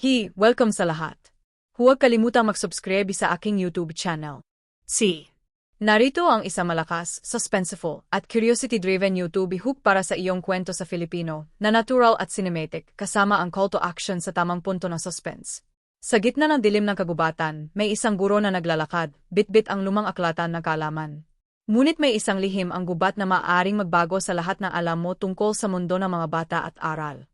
Hi, welcome sa lahat. Huwag kalimutang mag-subscribe sa aking YouTube channel. Si. Narito ang isang malakas, suspenseful, at curiosity-driven YouTube hook para sa iyong kwento sa Filipino, na natural at cinematic, kasama ang call to action sa tamang punto ng suspense. Sa gitna ng dilim ng kagubatan, may isang guro na naglalakad, bitbit ang lumang aklatan ng kalaman. Ngunit may isang lihim ang gubat na maaaring magbago sa lahat ng alam mo tungkol sa mundo ng mga bata at aral.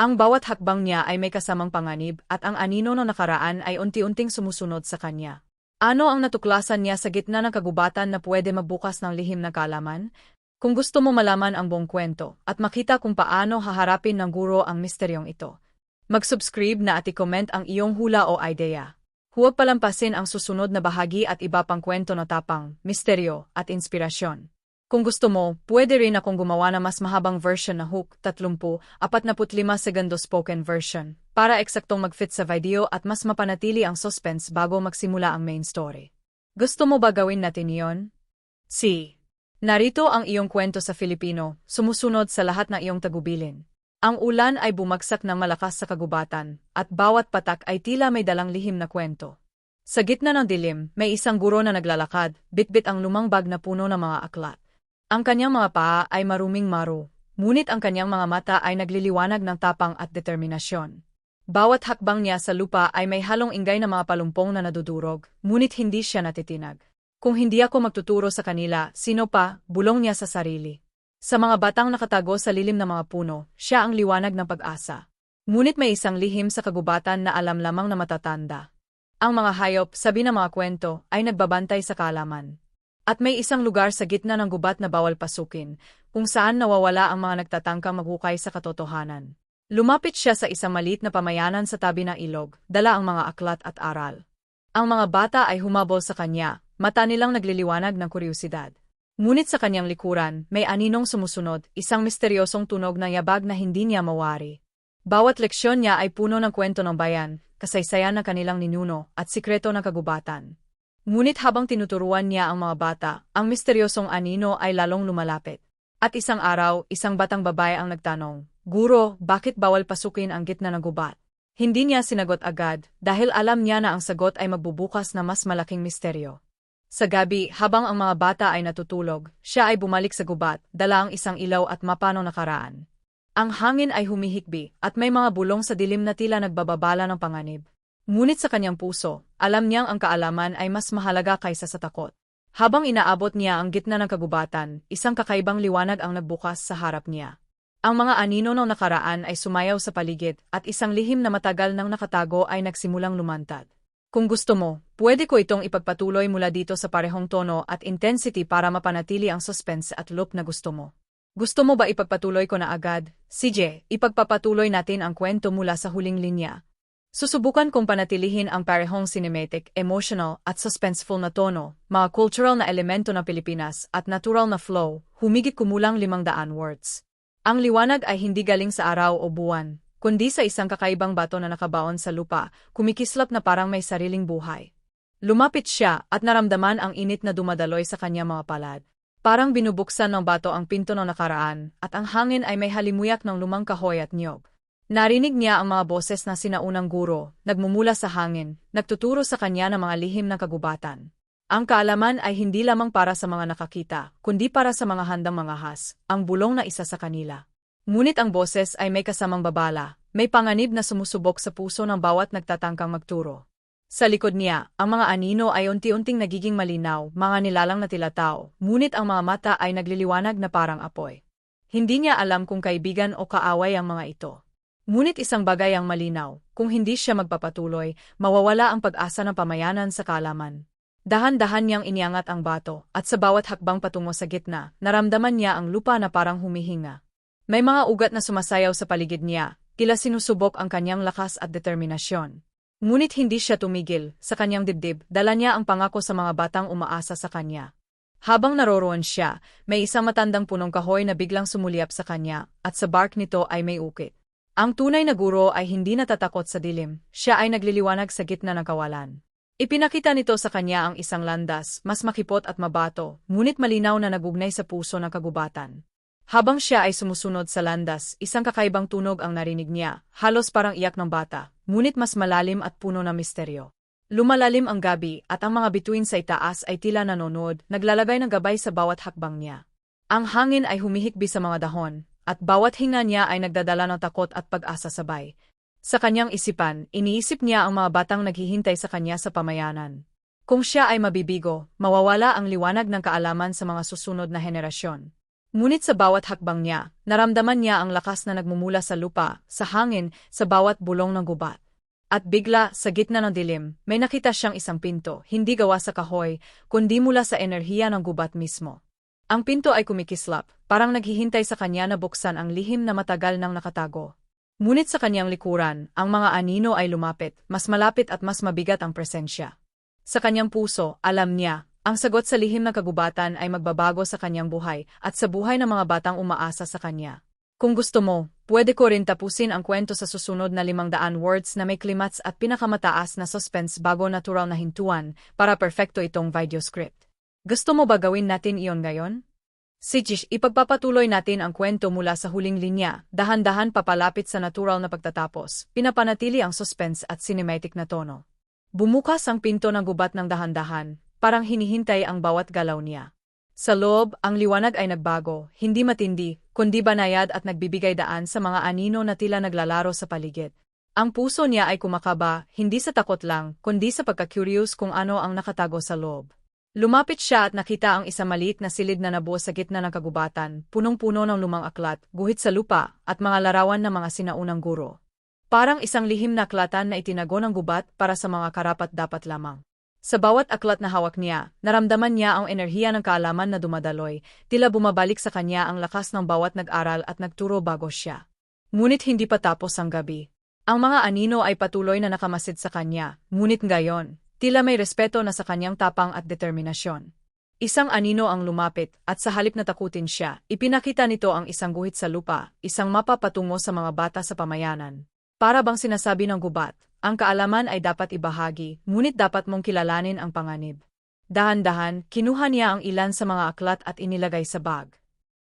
Ang bawat hakbang niya ay may kasamang panganib at ang anino ng nakaraan ay unti-unting sumusunod sa kanya. Ano ang natuklasan niya sa gitna ng kagubatan na pwede magbukas ng lihim na kalaman? Kung gusto mo malaman ang buong kwento at makita kung paano haharapin ng guro ang misteryong ito, mag-subscribe na at i-comment ang iyong hula o idea. Huwag palampasin ang susunod na bahagi at iba pang kwento na tapang, misteryo, at inspirasyon. Kung gusto mo, pwede rin akong gumawa na mas mahabang version na hook, 30, 45 segundo spoken version, para eksaktong mag-fit sa video at mas mapanatili ang suspense bago magsimula ang main story. Gusto mo ba gawin natin iyon? Si. Narito ang iyong kwento sa Filipino, sumusunod sa lahat ng iyong tagubilin. Ang ulan ay bumagsak ng malakas sa kagubatan, at bawat patak ay tila may dalang lihim na kwento. Sa gitna ng dilim, may isang guro na naglalakad, bitbit ang lumang bag na puno ng mga aklat. Ang kanyang mga paa ay maruming maro, ngunit ang kanyang mga mata ay nagliliwanag ng tapang at determinasyon. Bawat hakbang niya sa lupa ay may halong ingay na mga palumpong na nadudurog, ngunit hindi siya natitinag. Kung hindi ako magtuturo sa kanila, sino pa, bulong niya sa sarili. Sa mga batang nakatago sa lilim ng mga puno, siya ang liwanag ng pag-asa. Ngunit may isang lihim sa kagubatan na alam lamang na matatanda. Ang mga hayop, sabi ng mga kwento, ay nagbabantay sa kalaman. At may isang lugar sa gitna ng gubat na bawal pasukin, kung saan nawawala ang mga nagtatangkang maghukay sa katotohanan. Lumapit siya sa isang malit na pamayanan sa tabi ng ilog, dala ang mga aklat at aral. Ang mga bata ay humabol sa kanya, mata nilang nagliliwanag ng kuryosidad. Ngunit sa kanyang likuran, may aninong sumusunod, isang misteryosong tunog na yabag na hindi niya mawari. Bawat leksyon niya ay puno ng kwento ng bayan, kasaysayan ng kanilang ninuno, at sikreto ng kagubatan. Ngunit habang tinuturuan niya ang mga bata, ang misteryosong anino ay lalong lumalapit. At isang araw, isang batang babae ang nagtanong, Guro, bakit bawal pasukin ang gitna ng gubat? Hindi niya sinagot agad, dahil alam niya na ang sagot ay magbubukas na mas malaking misteryo. Sa gabi, habang ang mga bata ay natutulog, siya ay bumalik sa gubat, dala ang isang ilaw at mapano nakaraan. Ang hangin ay humihikbi, at may mga bulong sa dilim na tila nagbababala ng panganib. Ngunit sa kanyang puso, alam niyang ang kaalaman ay mas mahalaga kaysa sa takot. Habang inaabot niya ang gitna ng kagubatan, isang kakaibang liwanag ang nagbukas sa harap niya. Ang mga anino ng nakaraan ay sumayaw sa paligid at isang lihim na matagal nang nakatago ay nagsimulang lumantad. Kung gusto mo, pwede ko itong ipagpatuloy mula dito sa parehong tono at intensity para mapanatili ang suspense at loop na gusto mo. Gusto mo ba ipagpatuloy ko na agad? CJ, ipagpapatuloy natin ang kwento mula sa huling linya. Susubukan kong panatilihin ang parehong cinematic, emotional, at suspenseful na tono, mga cultural na elemento ng Pilipinas, at natural na flow, humigit kumulang limang daan words. Ang liwanag ay hindi galing sa araw o buwan, kundi sa isang kakaibang bato na nakabaon sa lupa, kumikislap na parang may sariling buhay. Lumapit siya at naramdaman ang init na dumadaloy sa kanyang mga palad. Parang binubuksan ng bato ang pinto ng nakaraan, at ang hangin ay may halimuyak ng lumang kahoy at niyog. Narinig niya ang mga boses na sinaunang guro, nagmumula sa hangin, nagtuturo sa kanya ng mga lihim ng kagubatan. Ang kaalaman ay hindi lamang para sa mga nakakita, kundi para sa mga handang mga has, ang bulong na isa sa kanila. Ngunit ang boses ay may kasamang babala, may panganib na sumusubok sa puso ng bawat nagtatangkang magturo. Sa likod niya, ang mga anino ay unti-unting nagiging malinaw, mga nilalang na tilatao, ngunit ang mga mata ay nagliliwanag na parang apoy. Hindi niya alam kung kaibigan o kaaway ang mga ito. Ngunit isang bagay ang malinaw, kung hindi siya magpapatuloy, mawawala ang pag-asa ng pamayanan sa kalaman. Dahan-dahan niyang iniangat ang bato, at sa bawat hakbang patungo sa gitna, naramdaman niya ang lupa na parang humihinga. May mga ugat na sumasayaw sa paligid niya, tila sinusubok ang kanyang lakas at determinasyon. Ngunit hindi siya tumigil, sa kanyang dibdib, dala niya ang pangako sa mga batang umaasa sa kanya. Habang naroroon siya, may isang matandang punong kahoy na biglang sumulyap sa kanya, at sa bark nito ay may ukit. Ang tunay na guro ay hindi natatakot sa dilim, siya ay nagliliwanag sa gitna ng kawalan. Ipinakita nito sa kanya ang isang landas, mas makipot at mabato, ngunit malinaw na nagugnay sa puso ng kagubatan. Habang siya ay sumusunod sa landas, isang kakaibang tunog ang narinig niya, halos parang iyak ng bata, ngunit mas malalim at puno ng misteryo. Lumalalim ang gabi at ang mga bituin sa itaas ay tila nanonood, naglalagay ng gabay sa bawat hakbang niya. Ang hangin ay humihikbi sa mga dahon, at bawat hinga niya ay nagdadala ng takot at pag-asa sabay. Sa kanyang isipan, iniisip niya ang mga batang naghihintay sa kanya sa pamayanan. Kung siya ay mabibigo, mawawala ang liwanag ng kaalaman sa mga susunod na henerasyon. Ngunit sa bawat hakbang niya, naramdaman niya ang lakas na nagmumula sa lupa, sa hangin, sa bawat bulong ng gubat. At bigla, sa gitna ng dilim, may nakita siyang isang pinto, hindi gawa sa kahoy, kundi mula sa enerhiya ng gubat mismo. Ang pinto ay kumikislap, parang naghihintay sa kanya na buksan ang lihim na matagal nang nakatago. Ngunit sa kanyang likuran, ang mga anino ay lumapit, mas malapit at mas mabigat ang presensya. Sa kanyang puso, alam niya, ang sagot sa lihim na kagubatan ay magbabago sa kanyang buhay at sa buhay ng mga batang umaasa sa kanya. Kung gusto mo, pwede ko rin tapusin ang kwento sa susunod na limang daan words na may klimats at pinakamataas na suspense bago natural na hintuan para perfecto itong video script. Gusto mo ba gawin natin iyon ngayon? Sijish, ipagpapatuloy natin ang kwento mula sa huling linya, dahan-dahan papalapit sa natural na pagtatapos, pinapanatili ang suspense at cinematic na tono. Bumukas ang pinto ng gubat ng dahan-dahan, parang hinihintay ang bawat galaw niya. Sa loob, ang liwanag ay nagbago, hindi matindi, kundi banayad at nagbibigay daan sa mga anino na tila naglalaro sa paligid. Ang puso niya ay kumakaba, hindi sa takot lang, kundi sa pagka-curious kung ano ang nakatago sa loob. Lumapit siya at nakita ang isang maliit na silid na nabuo sa gitna ng kagubatan, punong-puno ng lumang aklat, guhit sa lupa, at mga larawan ng mga sinaunang guro. Parang isang lihim na aklatan na itinago ng gubat para sa mga karapat-dapat lamang. Sa bawat aklat na hawak niya, naramdaman niya ang enerhiya ng kaalaman na dumadaloy, tila bumabalik sa kanya ang lakas ng bawat nag-aral at nagturo bago siya. Ngunit hindi pa tapos ang gabi. Ang mga anino ay patuloy na nakamasid sa kanya, ngunit ngayon, tila may respeto na sa kanyang tapang at determinasyon. Isang anino ang lumapit, at sa halip na takutin siya, ipinakita nito ang isang guhit sa lupa, isang mapa patungo sa mga bata sa pamayanan. Para bang sinasabi ng gubat, ang kaalaman ay dapat ibahagi, ngunit dapat mong kilalanin ang panganib. Dahan-dahan, kinuha niya ang ilan sa mga aklat at inilagay sa bag.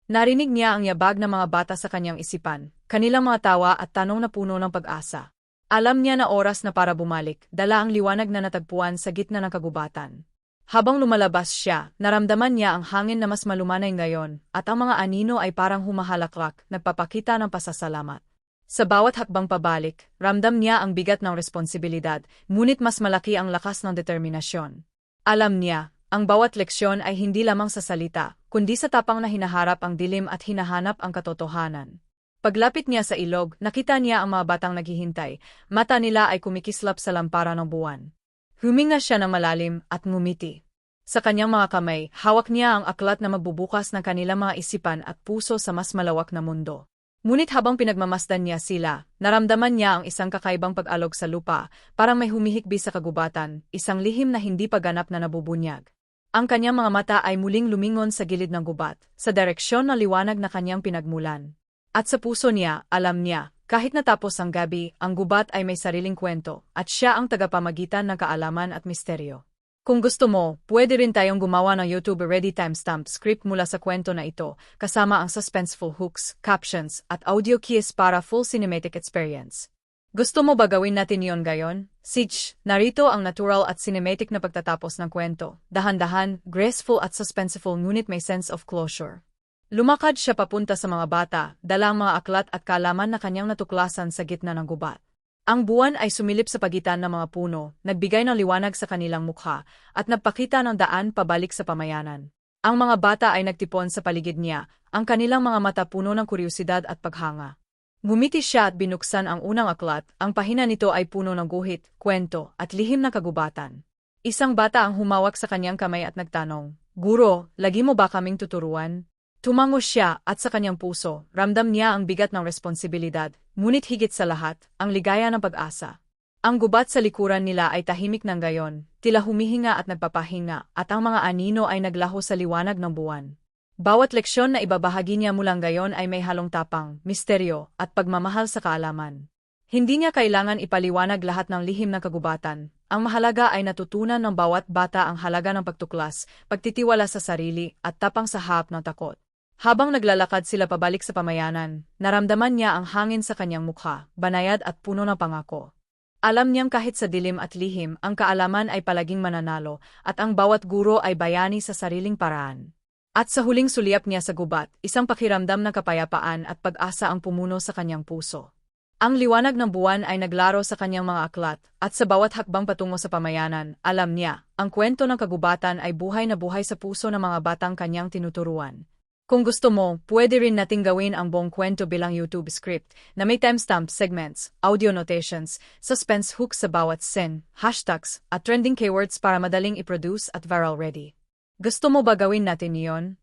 Narinig niya ang yabag ng mga bata sa kanyang isipan, kanilang mga tawa at tanong na puno ng pag-asa. Alam niya na oras na para bumalik, dala ang liwanag na natagpuan sa gitna ng kagubatan. Habang lumalabas siya, naramdaman niya ang hangin na mas malumanay ngayon, at ang mga anino ay parang humahalaklak, nagpapakita ng pasasalamat. Sa bawat hakbang pabalik, ramdam niya ang bigat ng responsibilidad, ngunit mas malaki ang lakas ng determinasyon. Alam niya, ang bawat leksyon ay hindi lamang sa salita, kundi sa tapang na hinaharap ang dilim at hinahanap ang katotohanan. Paglapit niya sa ilog, nakita niya ang mga batang naghihintay, mata nila ay kumikislap sa lampara ng buwan. Huminga siya ng malalim at ngumiti. Sa kanyang mga kamay, hawak niya ang aklat na magbubukas ng kanilang mga isipan at puso sa mas malawak na mundo. Ngunit habang pinagmamasdan niya sila, naramdaman niya ang isang kakaibang pag-alog sa lupa, parang may humihikbi sa kagubatan, isang lihim na hindi paganap na nabubunyag. Ang kanyang mga mata ay muling lumingon sa gilid ng gubat, sa direksyon na liwanag na kanyang pinagmulan. At sa puso niya, alam niya, kahit natapos ang gabi, ang gubat ay may sariling kwento, at siya ang tagapamagitan ng kaalaman at misteryo. Kung gusto mo, pwede rin tayong gumawa ng YouTube Ready Timestamp script mula sa kwento na ito, kasama ang suspenseful hooks, captions, at audio keys para full cinematic experience. Gusto mo ba gawin natin yon gayon? Sich, narito ang natural at cinematic na pagtatapos ng kwento, dahan-dahan, graceful at suspenseful ngunit may sense of closure. Lumakad siya papunta sa mga bata, dalang mga aklat at kalaman na kanyang natuklasan sa gitna ng gubat. Ang buwan ay sumilip sa pagitan ng mga puno, nagbigay ng liwanag sa kanilang mukha, at nagpakita ng daan pabalik sa pamayanan. Ang mga bata ay nagtipon sa paligid niya, ang kanilang mga mata puno ng kuryosidad at paghanga. Gumiti siya at binuksan ang unang aklat, ang pahina nito ay puno ng guhit, kwento, at lihim na kagubatan. Isang bata ang humawak sa kanyang kamay at nagtanong, Guro, lagi mo ba kaming tuturuan? Tumango siya at sa kanyang puso, ramdam niya ang bigat ng responsibilidad, ngunit higit sa lahat, ang ligaya ng pag-asa. Ang gubat sa likuran nila ay tahimik ng gayon, tila humihinga at nagpapahinga, at ang mga anino ay naglaho sa liwanag ng buwan. Bawat leksyon na ibabahagi niya mulang gayon ay may halong tapang, misteryo, at pagmamahal sa kaalaman. Hindi niya kailangan ipaliwanag lahat ng lihim ng kagubatan. Ang mahalaga ay natutunan ng bawat bata ang halaga ng pagtuklas, pagtitiwala sa sarili, at tapang sa hap ng takot. Habang naglalakad sila pabalik sa pamayanan, naramdaman niya ang hangin sa kanyang mukha, banayad at puno ng pangako. Alam niyang kahit sa dilim at lihim, ang kaalaman ay palaging mananalo, at ang bawat guro ay bayani sa sariling paraan. At sa huling suliyap niya sa gubat, isang pakiramdam ng kapayapaan at pag-asa ang pumuno sa kanyang puso. Ang liwanag ng buwan ay naglaro sa kanyang mga aklat, at sa bawat hakbang patungo sa pamayanan, alam niya, ang kwento ng kagubatan ay buhay na buhay sa puso ng mga batang kanyang tinuturuan. Kung gusto mo, pwede rin nating gawin ang buong kwento bilang YouTube script na may timestamp segments, audio notations, suspense hooks sa bawat scene, hashtags, at trending keywords para madaling i-produce at viral ready. Gusto mo ba gawin natin iyon?